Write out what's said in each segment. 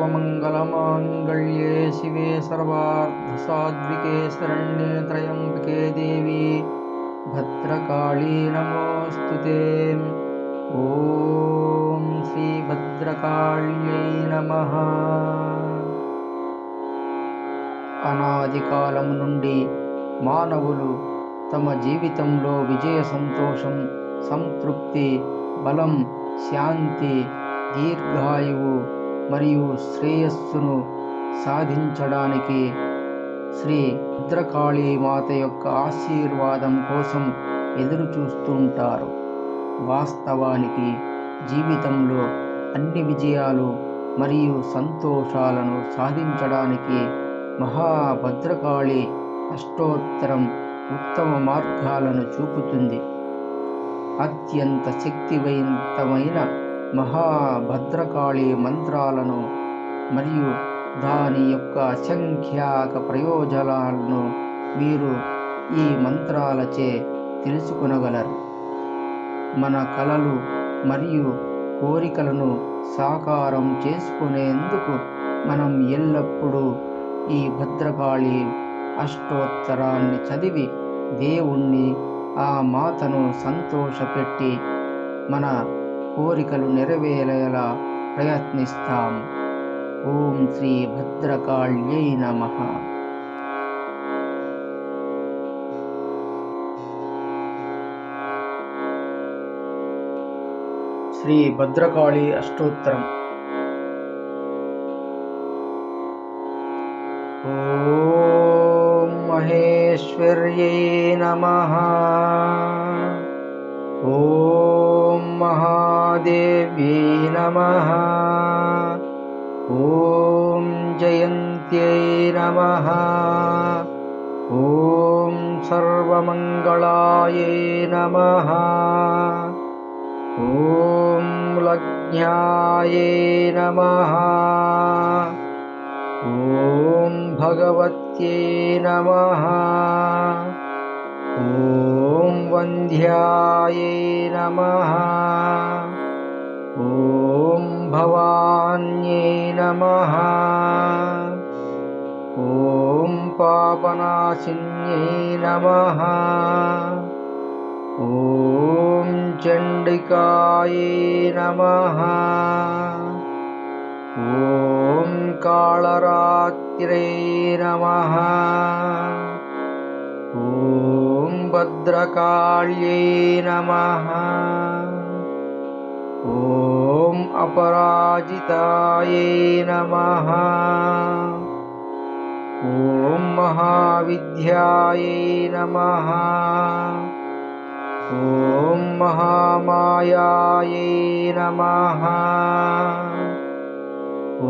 सर्वमङ्गलमाङ्गल्ये शिवे सर्वार्धसाद्विके सरण्येत्रयम्बिके देवी भद्रकाली नमोऽस्तु ते। ॐ श्रीभद्रकाल्यै नमः। అనాదికాలము నుండి మానవులు తమ జీవితంలో విజయ సంతోషం సంతృప్తి బలం శాంతి దీర్ఘాయువు మరియు శ్రేయస్సును సాధించడానికి శ్రీ భద్రకాళీ మాత యొక్క ఆశీర్వాదం కోసం ఎదురు చూస్తుంటారు వాస్తవానికి జీవితంలో అన్ని విజయాలు మరియు సంతోషాలను సాధించడానికి మహాభద్రకాళి అష్టోత్తరం ఉత్తమ మార్గాలను చూపుతుంది. అత్యంత శక్తివంతమైన మహాభద్రకాళి మంత్రాలను మరియు దాని యొక్క అసంఖ్యాక ప్రయోజనాలను మీరు ఈ మంత్రాలచే తెలుసుకునగలరు. మన కళలు మరియు కోరికలను సాకారం చేసుకునేందుకు మనం ఎల్లప్పుడూ ఈ భద్రకాళి అష్టోత్తరాన్ని చదివి దేవుణ్ణి ఆ మాతను సంతోషపెట్టి మన కోరికలు నెరవేరేలా ప్రయత్నిస్తాం. ఓం శ్రీ భద్రకాళ్యై నమ. శ్రీ భద్రకాళి అష్టోత్తరం. ఓం మహేశ్వర్యై నమ. ఓం देवे नमः। ॐ जयन्त्यै नमः। ॐ सर्वमङ्गलायै नमः। ॐ ल्याय नमः। ॐ भगवत्यै नमः। ॐ वन्ध्यायै नमः। ॐ भवान्यै नमः। ॐ पापनाशिन्यै नमः। ॐ चण्डिकायै नमः। ॐ कालरात्र्यै नमः। ॐ भद्रकाళ్यै नमः। ॐ अपराजितायै नमः। ॐ महाविद्यायै नमः। ॐ महामायायै नमः।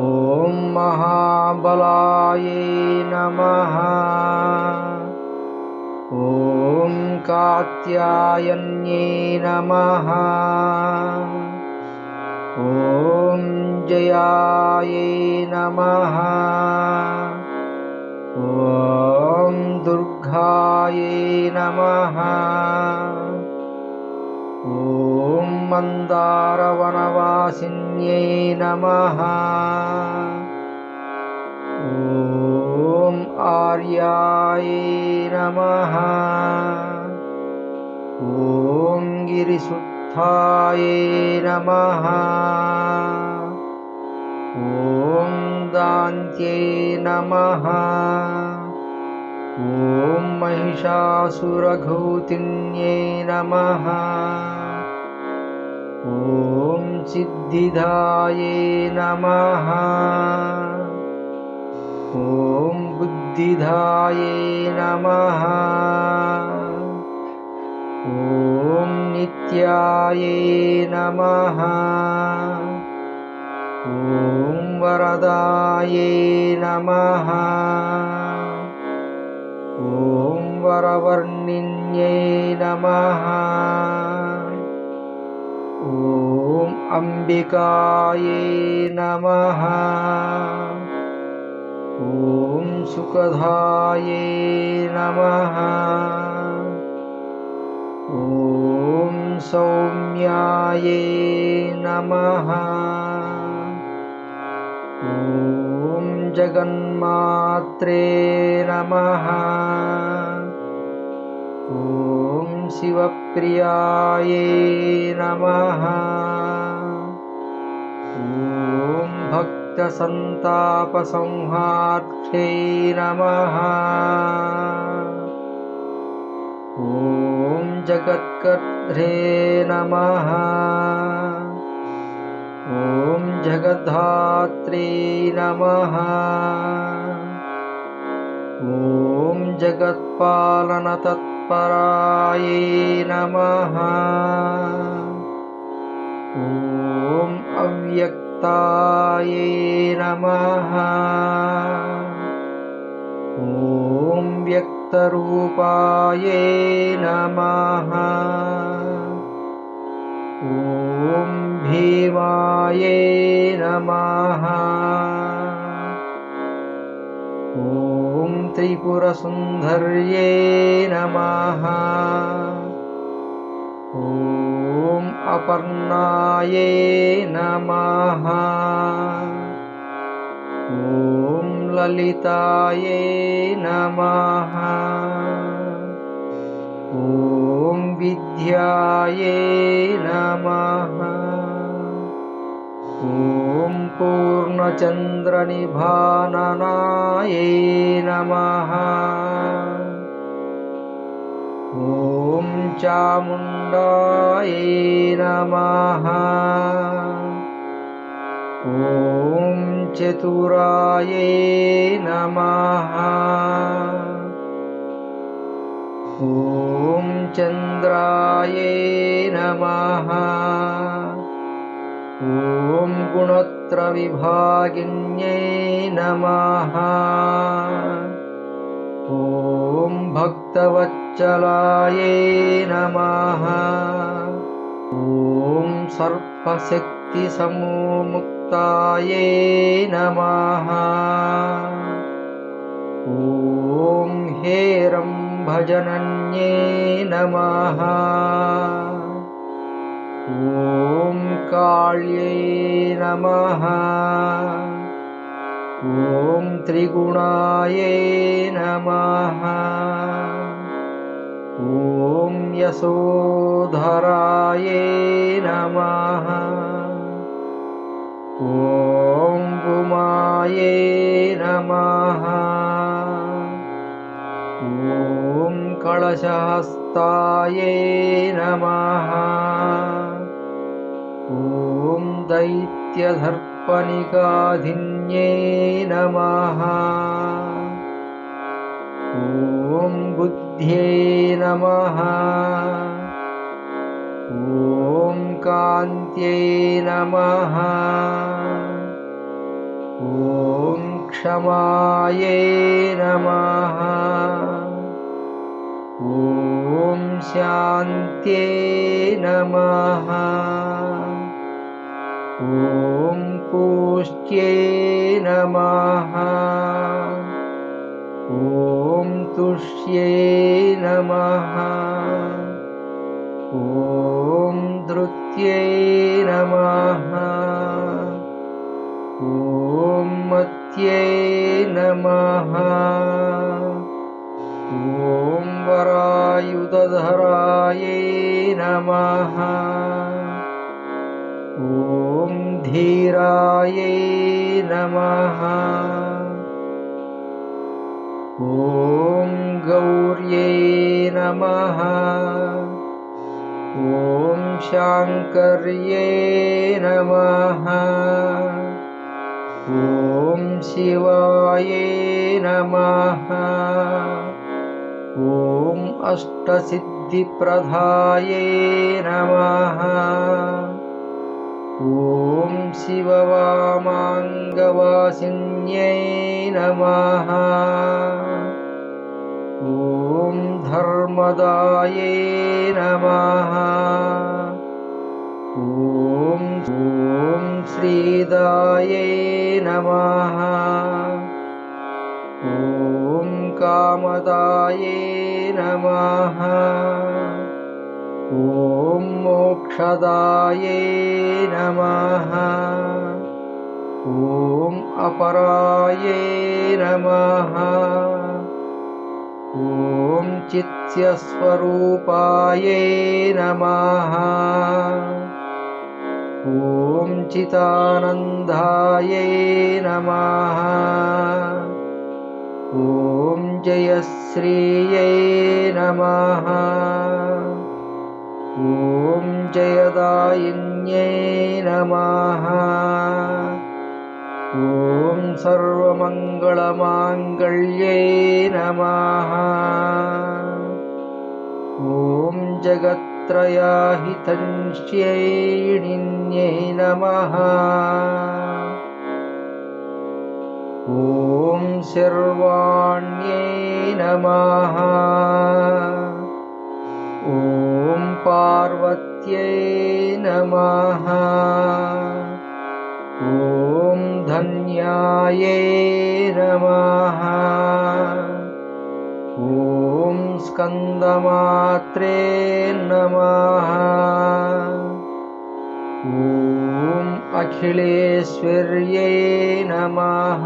ॐ महाबलायै नमः। ॐ कात्यायन्यै नमः ॐ जयायै नमः। ॐ दुर्गायै नमः। ॐ मन्दारवनवासिन्यै नमः। ॐ आर्यायै नमः। ॐ गिरिसुत्थायै नमः। ॐ दान्त्यै नमः। ॐ महिषासुरघौतिन्यै नमः। ॐ सिद्धिदायै नमः। ॐ बुद्धिदायै नमः ॐ नित्यायै नमः। ॐ वरदायै नमः। ॐ वरवर्णिन्यै नमः। ॐ अम्बिकायै नमः। ॐ सुखदायै नमः ॐ सौम्यायै नमः। ॐ जगन्मात्रे नमः। ॐ शिवप्रियायै नमः। ॐ भक्तसन्तापसंहार्थे नमः। ॐ जगत्कर्त्रे नमः। ॐ जगद्धात्रे नमः। ॐ जगत्पालनतत्परायै नमः। ॐ अव्यक्तायै नमः व्यक्तरूपायै नमः। ॐ भीमायै नमः। ॐ त्रिपुरसुन्दर्यै नमः। ॐ अपर्णायै नमः। ॐ ललितायै नमः। ॐ विद्यायै नमः। ॐ पूर्णचन्द्रनिभाननायै नमः। ॐ चामुण्डायै नमः। ॐ चतुरायै नमः। ॐ चन्द्रायै नमः। ॐ गुणत्रविभागिन्यै नमः। ॐ भक्तवत्सलायै नमः। ॐ सर्पशक्तिसमुमुक्तायै नमः। ॐ हेरम्भजनन्ये नमः। ॐ काल्यै नमः। ॐ त्रिगुणायै नमः। ॐ यशोधरायै नमः ॐ उमायै नमः। ॐ कलशहस्तायै नमः। ॐ दैत्यदर्पणिकाधिन्यै नमः। ॐ बुद्ध्यै नमः ॐ कान्त्यै नमः। ॐ क्षमायै नमः। ॐ शान्त्यै नमः। ॐ पुष्ट्यै नमः। ॐ तुष्यै नमः ॐ धृत्यै नमः ॐ मत्यै नमः। ॐ वरायुधरायै नमः। ॐ धीरायै नमः। ॐ गौर्यै नमः ॐ शाङ्कर्यै नमः। ॐ शिवायै नमः। ॐ अष्टसिद्धिप्रदायै नमः। ॐ शिववामाङ्गवासिन्यै नमः धर्मदायै नमः। ॐ ॐ श्रीदायै नमः। ॐ कामदायै नमः। ॐ मोक्षदायै नमः। ॐ अपराये नमः ॐ चित्स्यस्वरूपाये नमः। ॐ चितानन्दायै नमः। ॐ जयश्रियै नमः। ॐ जयदायिन्यै नमः ॐ सर्वमङ्गलमाङ्गल्ये नमः। ॐ जगत्त्रयाहितञ्च्यै नमः। ॐ शर्वाण्यै नमः। ॐ पार्वत्यै नमः धन्यायै नमः ॐ स्कन्दमात्रे नमः। ॐ अखिलेश्वर्यै नमः।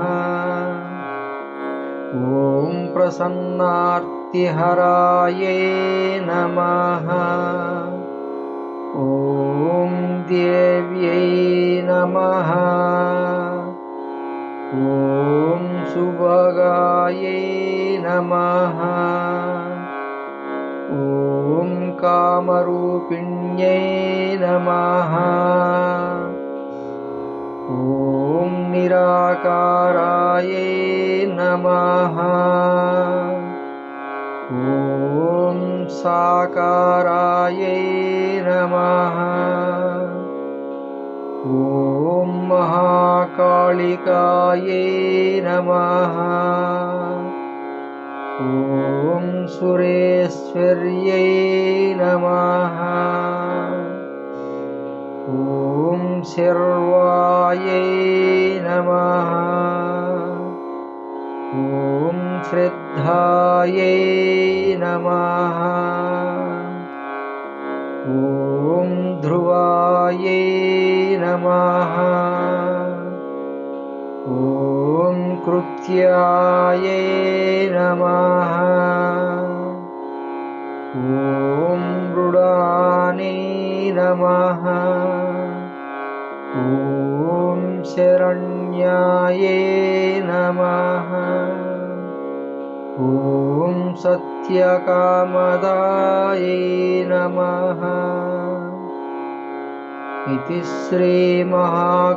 ॐ प्रसन्नार्तिहरायै नमः। ॐ देव्यै नमः ॐ सुभगायै नमः। ॐ कामरूपिण्यै नमः। ॐ निराकारायै नमः। ॐ साकारायै नमः। ॐ महाकालिकायै नमः। ॐ सुरेश्वर्यै नमः। ॐ शर्वायै नमः। ॐ श्रद्धायै नमः ॐ ध्रुवायै नमः। ॐ कृत्यायै नमः। ॐ मृडाने नमः। ॐ शरण्यायै नमः। ॐ सत्यकामदायै नमः इति श्रीमहाकाली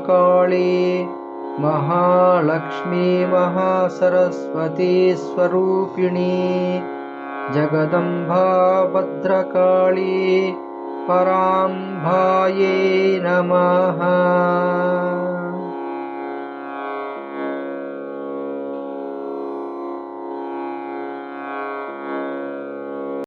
महालक्ष्मी महासरस्वती स्वरूपिणी जगदम्बा भद्रकाली पराम्भायै नमः